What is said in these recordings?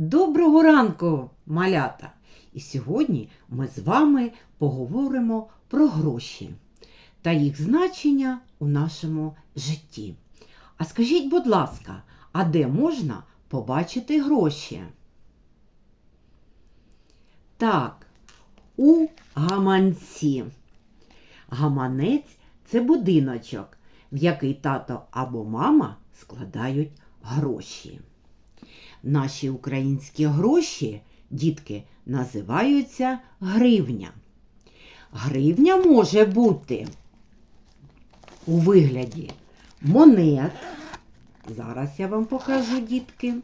Доброго ранку, малята! І сьогодні ми з вами поговоримо про гроші та їх значення у нашому житті. А скажіть, будь ласка, а де можна побачити гроші? Так, у гаманці. Гаманець це будиночок, в який тато або мама складають гроші. Наші українські гроші, дітки, називаються гривня. Гривня може бути у вигляді монет. Зараз я вам покажу, дітки.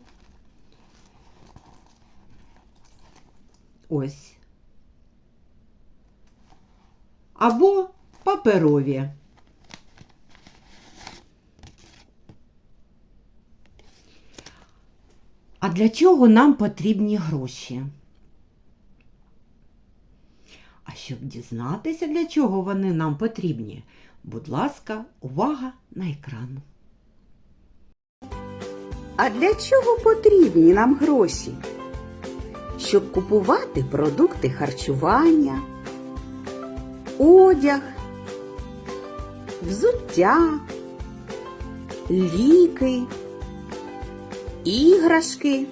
Ось. Або паперові. А для чого нам потрібні гроші? А щоб дізнатися, для чого вони нам потрібні, будь ласка, увага на екран. А для чого потрібні нам гроші? Щоб купувати продукти харчування, одяг, взуття, ліки, іграшки,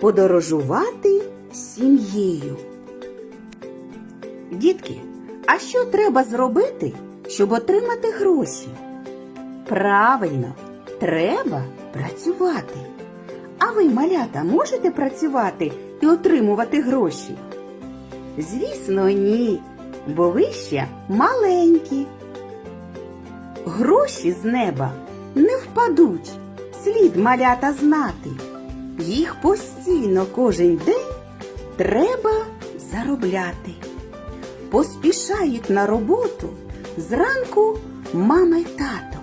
подорожувати сім'єю. Дітки, а що треба зробити, щоб отримати гроші? Правильно, треба працювати. А ви, малята, можете працювати і отримувати гроші? Звісно, ні, бо ви ще маленькі. Гроші з неба не впадуть, слід малята знати. Їх постійно кожен день треба заробляти. Поспішають на роботу зранку мама й тато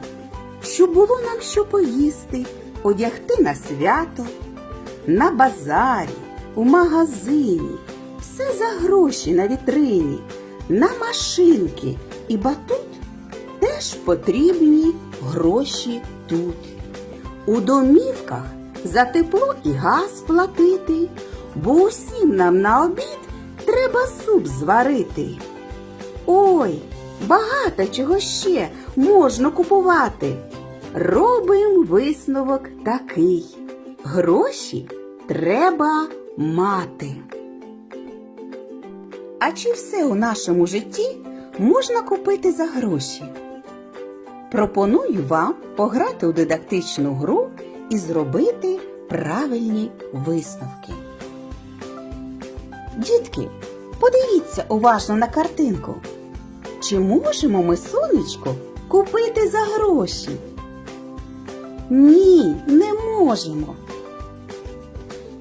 щоб було нам що поїсти, одягти на свято, на базарі, у магазині, все за гроші на вітрині, на машинки і батут теж потрібні гроші тут. У домівках за тепло і газ платити, бо усім нам на обід треба суп зварити. Ой, багато чого ще можна купувати. Робим висновок такий. Гроші треба мати. А чи все у нашому житті можна купити за гроші? Пропоную вам пограти у дидактичну гру і зробити правильні висновки. Дітки, подивіться уважно на картинку. Чи можемо ми сонечко купити за гроші? Ні, не можемо.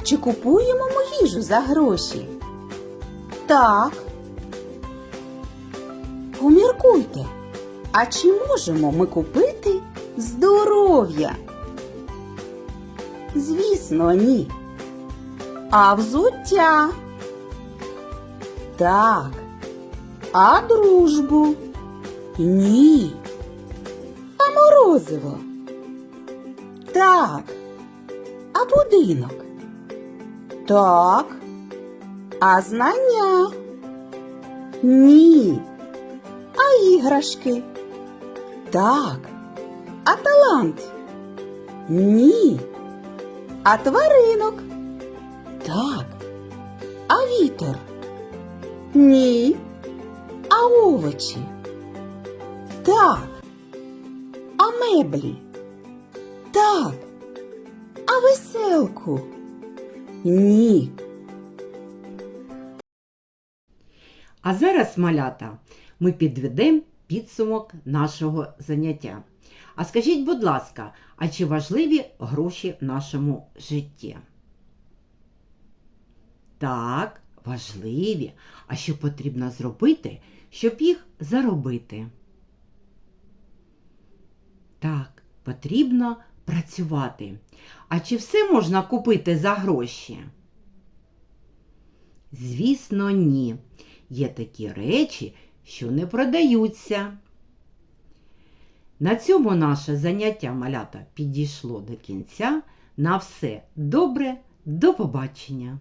Чи купуємо ми їжу за гроші? Так. Поміркуйте, а чи можемо ми купити здоров'я? Звісно, ні. А взуття? Так. А дружбу? Ні. А морозиво? Так. А будинок? Так. А знання? Ні. А іграшки? Так. А талант? Ні. А тваринок? Так. А вітер? Ні. А овочі? Так. А меблі? Так. А веселку? Ні. А зараз, малята, ми підведемо підсумок нашого заняття. А скажіть, будь ласка, а чи важливі гроші в нашому житті? Так, важливі. А що потрібно зробити, щоб їх заробити? Так, потрібно працювати. А чи все можна купити за гроші? Звісно, ні. Є такі речі, що не продаються. На цьому наше заняття малята підійшло до кінця. На все добре До побачення!